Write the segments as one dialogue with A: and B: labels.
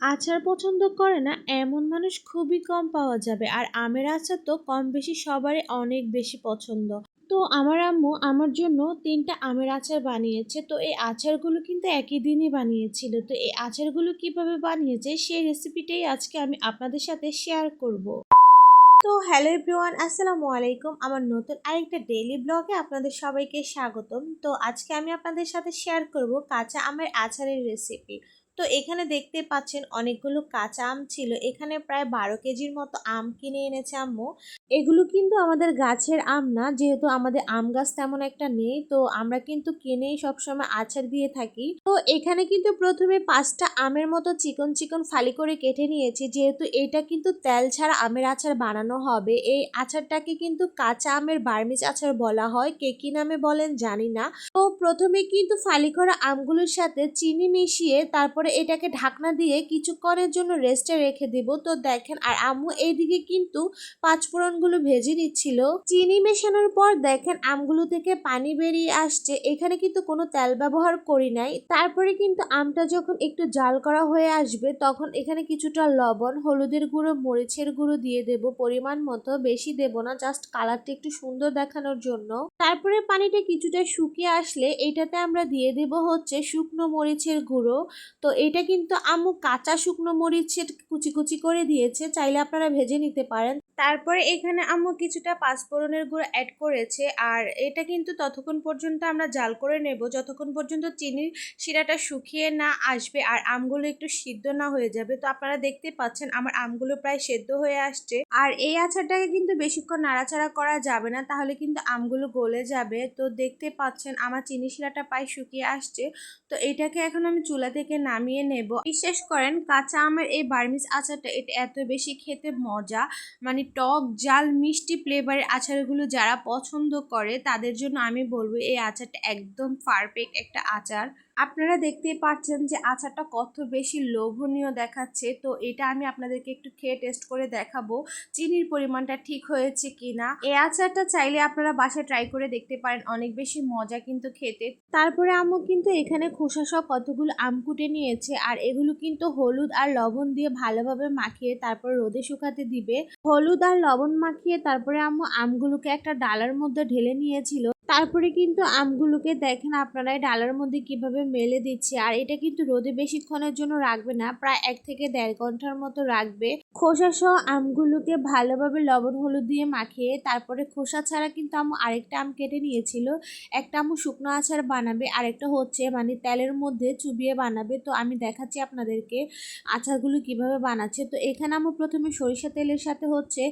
A: আচার পছন্দ করে না, এমন মানুষ খুবই কম পাওয়া যাবে। আর আমের আচার তো কম বেশি সবারই অনেক বেশি পছন্দ। তো আমার আম্মু আমার জন্য তিনটা আমের আচার বানিয়েছে। তো এই আচারগুলো কিন্তু একই দিনই বানিয়েছিল। তো এই আচারগুলো কীভাবে বানিয়েছে সেই রেসিপিটাই আজকে আমি আপনাদের সাথে শেয়ার করব। তো হ্যালো এভরিওয়ান আসসালামু আলাইকুম। আমার নতুন আরেকটা ডেইলি ব্লগে আপনাদের সবাইকে স্বাগতম। তো আজকে আমি আপনাদের সাথে শেয়ার করব কাঁচা আমের আচারের রেসিপি তো এখানে দেখতে পাচ্ছেন অনেকগুলো কাঁচা আম ছিল। এখানে প্রায় বারো কেজির মতো আম কিনে এনেছে আম্মু। এগুলো কিন্তু আমাদের গাছের আম না, যেহেতু আমাদের আম গাছ তেমন একটা নেই, তো আমরা কিন্তু কিনেই সবসময় আচার দিয়ে থাকি। তো এখানে কিন্তু প্রথমে পাঁচটা আমের মতো চিকন চিকন ফালি করে কেটে নিয়েছি, যেহেতু এটা কিন্তু তেল ছাড়া আমের আচার বানানো হবে। এই আচারটাকে কিন্তু কাঁচা আমের বার্মিজ আচার বলা হয়। কে কি নামে বলেন জানি না। তো প্রথমে কিন্তু ফালি করা আমগুলোর সাথে চিনি মিশিয়ে তারপরে এটাকে ঢাকনা দিয়ে কিছুক্ষণের জন্য রেস্টে রেখে দিব। তো দেখেন, আর আম্মু এইদিকে কিন্তু পাঁচফোড়নগুলো ভেজে নিচ্ছিল। চিনি মেশানোর পর দেখেন, আমগুলো থেকে পানি বেরিয়ে আসছে। এখানে কিন্তু কোনো তেল ব্যবহার করি নাই। তারপরে কিন্তু আমটা যখন একটু জাল করা হয়ে আসবে, তখন এখানে কিছুটা লবণ, হলুদের গুঁড়ো, মরিচের গুঁড়ো দিয়ে দেব। পরিমাণ মতো বেশি দেব না জাস্ট কালারটা একটু সুন্দর দেখানোর জন্য। তারপরে পানিটা কিছুটা শুকিয়ে আসলে এটাতে আমরা দিয়ে দেব হচ্ছে শুকনো মরিচের গুঁড়ো। তো এটা কিন্তু আম্মু কাঁচা শুকনো মরিচের কুচি কুচি করে দিয়েছে, চাইলে আপনারা ভেজে নিতে পারেন। তারপরে এখানে আম্মু কিছুটা পাঁচফোড়নের গুঁড়ো অ্যাড করেছে। আর এটা কিন্তু ততক্ষণ পর্যন্ত আমরা জাল করে নেব। যতক্ষণ পর্যন্ত চিনির শিরাটা শুকিয়ে না আসবে আর আমগুলো একটু সিদ্ধ না হয়ে যাবে। তো আপনারা দেখতে পাচ্ছেন আমার আমগুলো প্রায় সেদ্ধ হয়ে আসছে। আর এই আচারটাকে কিন্তু বেশিক্ষণ নাড়াচাড়া করা যাবে না, তাহলে কিন্তু আমগুলো গলে যাবে। তো দেখতে পাচ্ছেন আমার চিনি শিরাটা প্রায় শুকিয়ে আসছে। তো এটাকে এখন আমি চুলা থেকে নামিয়ে নেব। বিশ্বাস করেন, কাঁচা আমের এই বার্মিস আচারটা, এটা এত বেশি খেতে মজা। মানে টক, জাল, মিষ্টি ফ্লেভারের আচারগুলো যারা পছন্দ করে, তাদের জন্য আমি বলব এই আচারটা একদম পারফেক্ট একটা আচার। আপনারা দেখতেই পাচ্ছেন যে আচারটা কত বেশি লোভনীয় দেখাচ্ছে। তো এটা আমি আপনাদেরকে একটু খেয়ে টেস্ট করে দেখাবো, চিনির পরিমাণটা ঠিক হয়েছে কিনা। এই আচারটা চাইলে আপনারা বাসায় ট্রাই করে দেখতে পারেন, অনেক বেশি মজা কিন্তু খেতে। তারপরে আম্মু কিন্তু এখানে খোসা সহ কতগুলো আম কুটে নিয়েছে, আর এগুলো কিন্তু হলুদ আর লবণ দিয়ে ভালোভাবে মাখিয়ে তারপর রোদে শুকাতে দিবে। হলুদ আর লবণ মাখিয়ে তারপরে আম্মু আমগুলোকে একটা ডালার মধ্যে ঢেলে নিয়েছিল। তারপরে কিন্তু আমগুলোকে দেখেন আপনারা ডালার মধ্যে কীভাবে মেলে দিচ্ছে। আর এটা কিন্তু রোদে বেশিক্ষণের জন্য রাখবে না, প্রায় এক থেকে দেড় ঘণ্টার মতো রাখবে। খোসা সহ আমগুলোকে ভালোভাবে লবণ, হলুদ দিয়ে মাখিয়ে তারপরে খোসা ছাড়া কিন্তু আম আরেকটা আম কেটে নিয়েছিল। একটা আমু শুকনো আচার বানাবে, আরেকটা হচ্ছে মানে তেলের মধ্যে চুবিয়ে বানাবে। তো আমি দেখাচ্ছি আপনাদেরকে আচারগুলো কীভাবে বানাচ্ছে। তো এখানে আমি প্রথমে সরিষা তেলের সাথে হচ্ছে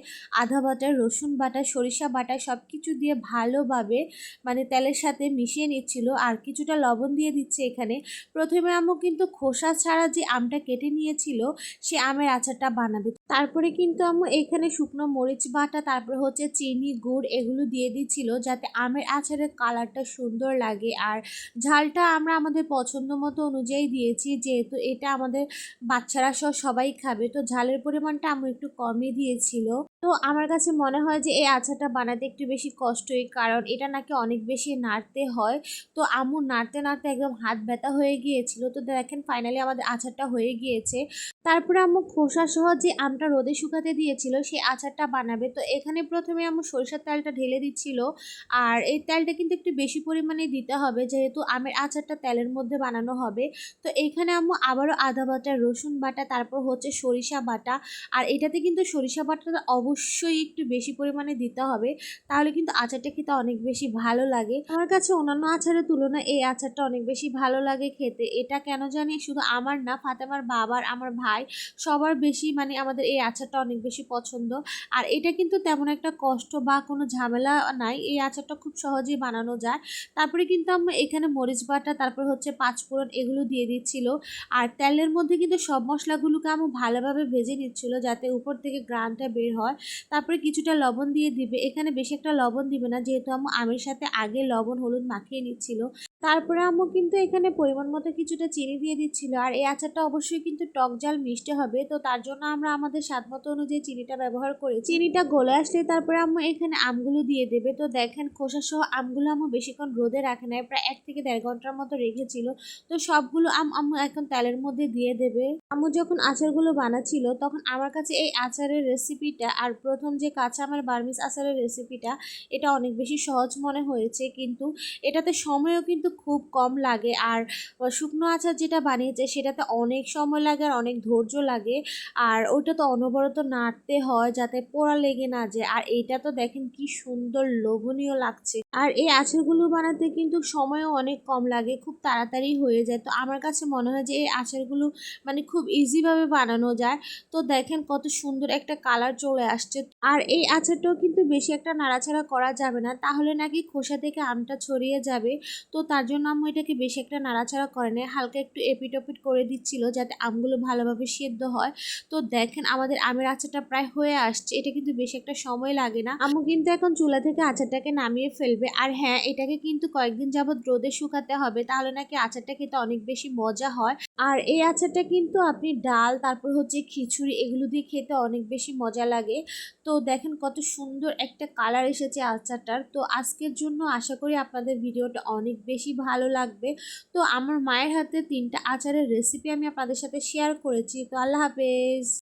A: আধা বাটা, রসুন বাটা, সরিষা বাটা সব কিছু দিয়ে ভালোভাবে মানে তেলের সাথে মিশিয়ে নিচ্ছিল আর কিছুটা লবণ দিয়ে দিচ্ছে এখানে। প্রথমে আম্মু কিন্তু খোসা ছাড়া যে আমটা কেটে নিয়েছিল, সে আমের আচারটা বানাবে। তারপরে কিন্তু আম্মু এখানে শুকনো মরিচ বাটা, তারপরে হচ্ছে চিনি, গুড় এগুলো দিয়ে দিচ্ছিল যাতে আমের আচারের কালারটা সুন্দর লাগে। আর ঝালটা আমরা আমাদের পছন্দ মতো অনুযায়ী দিয়েছি, যেহেতু এটা আমাদের বাচ্চারা সহ সবাই খাবে, তো ঝালের পরিমাণটা আম্মু একটু কমই দিয়েছিল। তো আমার কাছে মনে হয় যে এই আচারটা বানাতে একটু বেশি কষ্টই, কারণ এটা নাকি অনেক বেশি নাড়তে হয়। তো আম্মু নাড়তে নাড়তে একদম হাত ব্যথা হয়ে গিয়েছিল। তো দেখেন ফাইনালি আমাদের আচারটা হয়ে গিয়েছে। তারপরে আম্মু খোসা সহ যে আমটা রোদে শুকাতে দিয়েছিল সেই আচারটা বানাবে। তো এখানে প্রথমে আমার সরিষার তেলটা ঢেলে দিচ্ছিল। আর এই তেলটা কিন্তু একটু বেশি পরিমাণে দিতে হবে, যেহেতু আমের আচারটা তেলের মধ্যে বানানো হবে। তো এখানে আম্মু আবারও আদা বাটা, রসুন বাটা, তারপর হচ্ছে সরিষা বাটা। আর এটাতে কিন্তু সরিষা বাটাটা অবশ্যই একটু বেশি পরিমাণে দিতে হবে, তাহলে কিন্তু আচারটা খেতে অনেক বেশি ভালো লাগে। আমার কাছে অন্যান্য আচারের তুলনায় এই আচারটা অনেক বেশি ভালো লাগে খেতে। এটা কেন জানি শুধু আমার না, ফাতেমার বাবার, আমার ভাই সবার বেশি মানে আমাদের এই আচারটা অনেক বেশি পছন্দ। আর এটা কিন্তু তেমন একটা কষ্ট বা কোনো ঝামেলা নাই। এই আচারটা খুব সহজেই বানানো যায়। তারপরে কিন্তু আমরা এখানে মরিচ বাটা, তারপর হচ্ছে পাঁচফোড়ন এগুলো দিয়ে দিচ্ছিল। আর তেলের মধ্যে কিন্তু সব মশলাগুলোকে আমি ভালোভাবে ভেজে নিচ্ছিল যাতে উপর থেকে গ্রানটা বের হয়। তারপরে কিছুটা লবণ দিয়ে দিবে। এখানে বেশি একটা লবণ দিবে না, যেহেতু আমি আমের সাথে আগে লবণ, হলুদ মাখিয়ে নিচ্ছিল। তারপরে আম্মু কিন্তু এখানে পরিমাণ মতো কিছুটা চিনি দিয়ে দিচ্ছিল। আর এই আচারটা অবশ্যই কিন্তু টক জাল মিষ্টি হবে। তো তার জন্য আমরা আমাদের স্বাদ মতো অনুযায়ী চিনিটা ব্যবহার করি চিনিটা গলে আসলে তারপরে আম্মু এখানে আমগুলো দিয়ে দেবে। তো দেখেন খোসা সহ আমগুলো আম্মু বেশিক্ষণ রোদে রাখে নাই। প্রায় এক থেকে দেড় ঘণ্টার মতো রেখেছিল। তো সবগুলো আম আম্মু এখন তেলের মধ্যে দিয়ে দেবে। আম্মু যখন আচারগুলো বানাচ্ছিল, তখন আমার কাছে এই আচারের রেসিপিটা আর প্রথম যে কাঁচা আমার বার্মিস আচারের রেসিপিটা এটা অনেক বেশি সহজ মনে হয়েছে। কিন্তু এটাতে সময়ও কিন্তু খুব কম লাগে। আর শুকনো আচার যেটা বানিয়েছে সেটাতে অনেক সময় লাগে আর অনেক ধৈর্য লাগে। আর ওইটা তো অনবরত নাড়তে হয় যাতে পোড়া লেগে না যায়। আর এইটা তো দেখেন কি সুন্দর লোভনীয় লাগছে। আর এই আচারগুলো বানাতে কিন্তু সময়ও অনেক কম লাগে, খুব তাড়াতাড়ি হয়ে যায়। তো আমার কাছে মনে হয় যে এই আচারগুলো মানে খুব ইজিভাবে বানানো যায়। তো দেখেন কত সুন্দর একটা কালার চলে আসছে। আর এই আচারটাও কিন্তু বেশি একটা নাড়াচাড়া করা যাবে না, তাহলে নাকি খোসা থেকে আমটা ছড়িয়ে যাবে। তো তার জন্য আম্মু এটাকে বেশি একটা নাড়াচাড়া করে নেয়। হালকা একটু এপিট ওপিট করে দিচ্ছিল যাতে আমগুলো ভালোভাবে সেদ্ধ হয়। তো দেখেন আমাদের আমের আচারটা প্রায় হয়ে আসছে, এটা কিন্তু বেশি একটা সময় লাগে না। আম্মু কিন্তু এখন চুলা থেকে আচারটাকে নামিয়ে ফেলবে। আর হ্যাঁ এটাকে কিন্তু কয়েকদিন যাবৎ রোদে শুকাতে হবে, তাহলে নাকি আচারটা খেতে অনেক বেশি মজা হয়। আর এই আচারটা কিন্তু আপনি ডাল, তারপর হচ্ছে খিচুড়ি, এগুলো দিয়ে খেতে অনেক বেশি মজা লাগে। তো দেখেন কত সুন্দর একটা কালার এসেছে আচারটার। তো আজকের জন্য আশা করি আপনাদের ভিডিওটা অনেক বেশি ভালো লাগবে। তো আমার মায়ের হাতে তিনটা আচারের রেসিপি আমি আপনাদের সাথে শেয়ার করেছি। তো আল্লাহ হাফেজ।